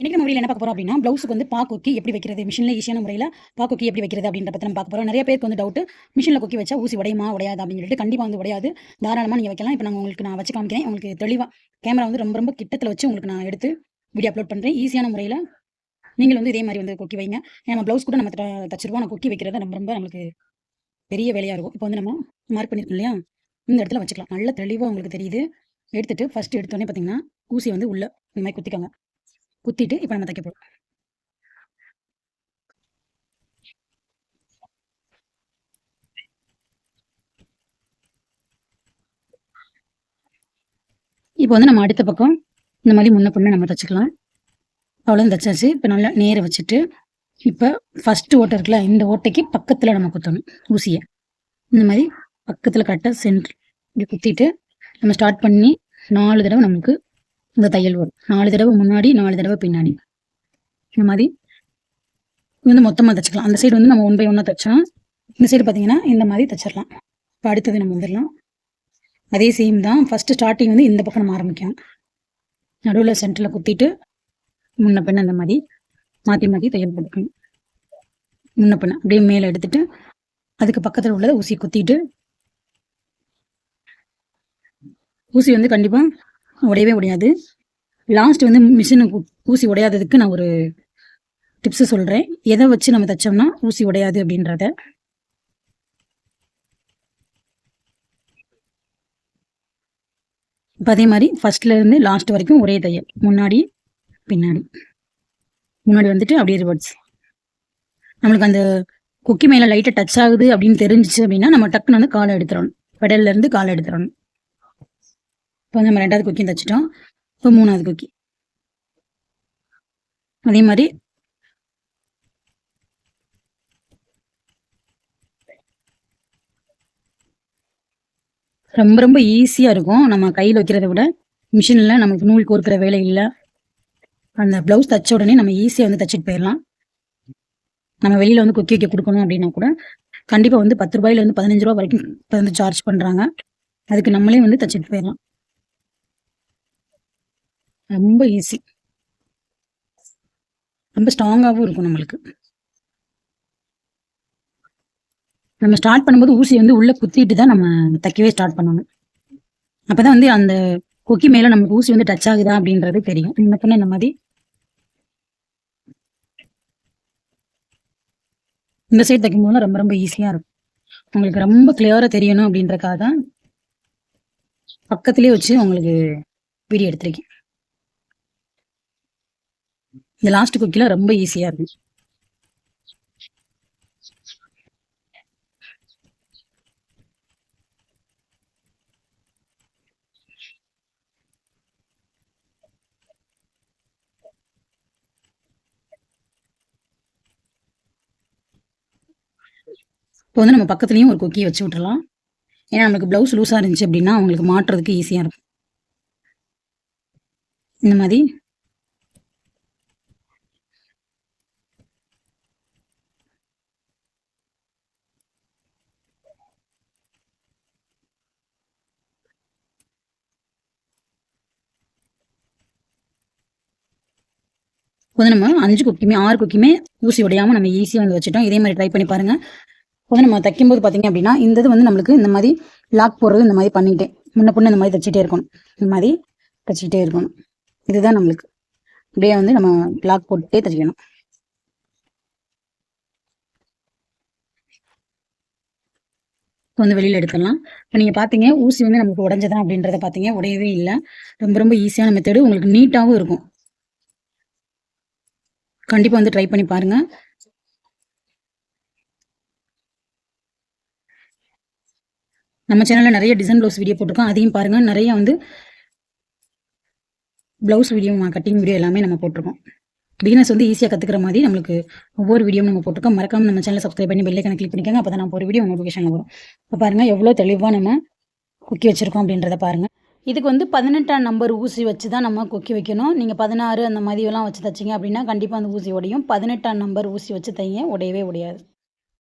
இன்னைக்கு நம்ம என்ன பார்க்க போகிறோம் அப்படின்னா ப்ளவுஸுக்கு வந்து பா கொக்கி எப்படி வைக்கிறது மிஷினில் ஈஸியான முறையில் பா கொக்கி எப்படி வைக்கிறது அப்படின்ற பற்றி நம்ம பார்க்க போகிறோம் நிறைய பேருக்கு வந்து டவுட் மிஷினில் கொக்கி வச்சா ஊசி உடையுமா உடையாது அப்படின்னு சொல்லிட்டு கண்டிப்பாக வந்து உடையாது. தாராளமாக நீங்கள் வைக்கலாம். இப்போ நான் உங்களுக்கு நான் வச்சு காமிக்கிறேன். உங்களுக்கு தெளிவாக கேமரா வந்து ரொம்ப ரொம்ப கிட்டத்தில் வச்சு உங்களுக்கு நான் எடுத்து வீடியோ அப்லோட் பண்ணுறேன் ஈஸியான முறையில் நீங்கள் வந்து இதே மாதிரி வந்து கொக்கி வைங்க. ஏன்னா நம்ம ப்ளவுஸ் கூட நம்ம த- தச்சிருவோம். நான் கொக்கி வைக்கிறது ரொம்ப ரொம்ப நம்மளுக்கு பெரிய வேலையாக இருக்கும். இப்போ வந்து நம்ம மார்க் பண்ணியிருக்கோம் இல்லையா? இந்த இடத்துல வச்சுக்கலாம். நல்ல தெளிவாக உங்களுக்கு தெரியுது. எடுத்துகிட்டு ஃபஸ்ட்டு எடுத்தோடனே பார்த்தீங்கன்னா ஊசி வந்து உள்ளே இந்த மாதிரி குத்திக்கோங்க. குத்திட்டு இப்போ நம்ம தைக்க போகிறோம் இப்போ வந்து நம்ம அடுத்த பக்கம் இந்த மாதிரி முன்ன பின்ன நம்ம தைச்சிக்கலாம். அவ்வளோ தைச்சாச்சு. இப்போ நல்லா நேர வச்சுட்டு இப்போ ஃபஸ்ட்டு ஓட்டை இருக்குல்ல இந்த ஓட்டைக்கு பக்கத்தில் நம்ம குத்தணும். ஊசியை. இந்த மாதிரி பக்கத்தில் கரெக்டாக சென்ட்ரு இப்படி குத்திட்டு நம்ம ஸ்டார்ட் பண்ணி நாலு தடவை நமக்கு இந்த தையல் வரும். நாலு தடவை முன்னாடி நாலு தடவை பின்னாடி. இந்த மாதிரி இது வந்து மொத்தமாக தைச்சிக்கலாம். அந்த சைடு வந்து நம்ம ஒன் பை ஒன்னாக தைச்சோம் இந்த சைடு பார்த்தீங்கன்னா இந்த மாதிரி தைச்சிடலாம் இப்போ அடுத்தது நம்ம வந்துடலாம் அதே சேம் தான். ஃபஸ்ட்டு ஸ்டார்டிங் வந்து இந்த பக்கம் நம்ம ஆரம்பிக்கும் நடுவில் சென்டரில் குத்திட்டு முன்ன பின்ன அந்த மாதிரி மாற்றி மாற்றி தையல் போட்டுக்கணும் முன்ன பின்ன அப்படியே மேலே எடுத்துட்டு அதுக்கு பக்கத்தில் உள்ளதை ஊசி குத்திட்டு ஊசி வந்து கண்டிப்பாக உடையவே உடையாது. லாஸ்ட் வந்து மிஷின் ஊசி உடையாததுக்கு நான் ஒரு டிப்ஸு சொல்கிறேன் எதை வச்சு நம்ம தைச்சோம்னா ஊசி உடையாது அப்படின்றத. இப்போ அதே மாதிரி ஃபஸ்ட்லேருந்து லாஸ்ட் வரைக்கும் ஒரே தையல். முன்னாடி பின்னாடி. முன்னாடி வந்துட்டு அப்படியே ரிவர்ட்ஸ் நம்மளுக்கு அந்த குக்கி மேலே லைட்டாக டச் ஆகுது அப்படின்னு தெரிஞ்சிச்சு அப்படின்னா நம்ம டக்குன்னு வந்து காலை எடுத்துடணும். பெடல்ல இருந்து காலை எடுத்துடணும். இப்போ நம்ம ரெண்டாவது குக்கியும் தைச்சிட்டோம். இப்போ மூணாவது குக்கி அதே மாதிரி ரொம்ப ரொம்ப ஈஸியாக இருக்கும். நம்ம கையில் வைக்கிறத விட மிஷினில் நமக்கு நூல் கோர்க்கிற வேலை இல்லை. அந்த ப்ளவுஸ் தைச்ச உடனே நம்ம ஈஸியாக வந்து தைச்சிட்டு போயிடலாம். நம்ம வெளியில் வந்து கொக்கி வைக்க கொடுக்கணும் அப்படின்னா கூட கண்டிப்பாக வந்து பத்து ரூபாயிலேருந்து பதினஞ்சு ரூபா வரைக்கும் இப்போ வந்து சார்ஜ் பண்ணுறாங்க அதுக்கு நம்மளே வந்து தைச்சிட்டு போயிடலாம். ரொம்ப ஈஸி ரொம்ப ஸ்ட்ராங்காகவும் இருக்கும் நம்மளுக்கு. நம்ம ஸ்டார்ட் பண்ணும்போது ஊசி வந்து உள்ள குத்திட்டு தான் நம்ம தைக்கவே ஸ்டார்ட் பண்ணணும். அப்பதான் வந்து அந்த கொக்கி மேல நமக்கு ஊசி வந்து டச் ஆகுதா அப்படின்றது தெரியும். இந்த பண்ண இந்த மாதிரி இந்த சைடு தைக்கும் போது ரொம்ப ரொம்ப ஈஸியா இருக்கும். உங்களுக்கு ரொம்ப கிளியரா தெரியணும் அப்படின்றக்காக தான் பக்கத்திலே வச்சு உங்களுக்கு வீடியோ எடுத்திருக்கேன். இந்த லாஸ்ட் குக்கிலாம் ரொம்ப ஈஸியா இருக்கும் இப்போ வந்து நம்ம பக்கத்துலேயும் ஒரு கொக்கி வச்சு விட்டுறலாம். ஏன்னா நம்மளுக்கு ப்ளவுஸ் லூஸாக இருந்துச்சு அப்படின்னா அவங்களுக்கு மாட்டுறதுக்கு ஈஸியாக இருக்கும். இந்த மாதிரி இப்போ வந்து நம்ம அஞ்சு குக்கியுமே ஆறு குக்கியுமே ஊசி உடையாமல் நம்ம ஈஸியாக வந்து வச்சுட்டோம். இதே மாதிரி ட்ரை பண்ணி பாருங்க. இப்போ வந்து நம்ம தைக்கும்போது பார்த்தீங்க அப்படின்னா இந்த இது வந்து நம்மளுக்கு இந்த மாதிரி லாக் போடுறது இந்த மாதிரி பண்ணிட்டே முன்ன பொண்ணு இந்த மாதிரி தைச்சிட்டே இருக்கணும். இந்த மாதிரி தைச்சிக்கிட்டே இருக்கணும். இதுதான் நம்மளுக்கு. அப்படியே வந்து நம்ம லாக் போட்டுட்டே தைக்கணும். வந்து வெளியில் எடுத்துடலாம். இப்போ நீங்கள் பார்த்தீங்க ஊசி வந்து நமக்கு உடஞ்சதா அப்படின்றத பார்த்தீங்க உடையவே இல்லை. ரொம்ப ரொம்ப ஈஸியான மெத்தடு உங்களுக்கு நீட்டாகவும் இருக்கும். கண்டிப்பாக வந்து ட்ரை பண்ணி பாருங்கள் நம்ம சேனலில் நிறைய டிசைன் ப்ளவுஸ் வீடியோ போட்டிருக்கோம். அதையும் பாருங்க. நிறைய வந்து ப்ளவுஸ் வீடியோ கட்டிங் வீடியோ எல்லாமே நம்ம போட்டிருக்கோம். பிகினர்ஸ் வந்து ஈஸியாக கற்றுக்கிற மாதிரி நம்மளுக்கு ஒவ்வொரு வீடியோ நம்ம போட்டிருக்கோம். மறக்காம நம்ம சேனலை சப்ஸ்கிரைப் பண்ணி பெல்லைக்கனை கிளிக் பண்ணிக்கோங்க. அப்போ தான் நான் ஒரு வீடியோ நோட்டிஃபிகேஷன் வரும். இப்போ பாருங்கள் எவ்வளோ தெளிவாக நம்ம குக்கி வச்சுருக்கோம் அப்படின்றத பாருங்கள் இதுக்கு வந்து பதினெட்டாம் நம்பர் ஊசி வச்சு தான் நம்ம கொக்கி வைக்கணும். நீங்கள் பதினாறு அந்த மாதிரியெல்லாம் வச்சு தைச்சிங்க அப்படின்னா கண்டிப்பாக அந்த ஊசி உடையும். பதினெட்டாம் நம்பர் ஊசி வச்சு தைங்க உடையவே உடையாது.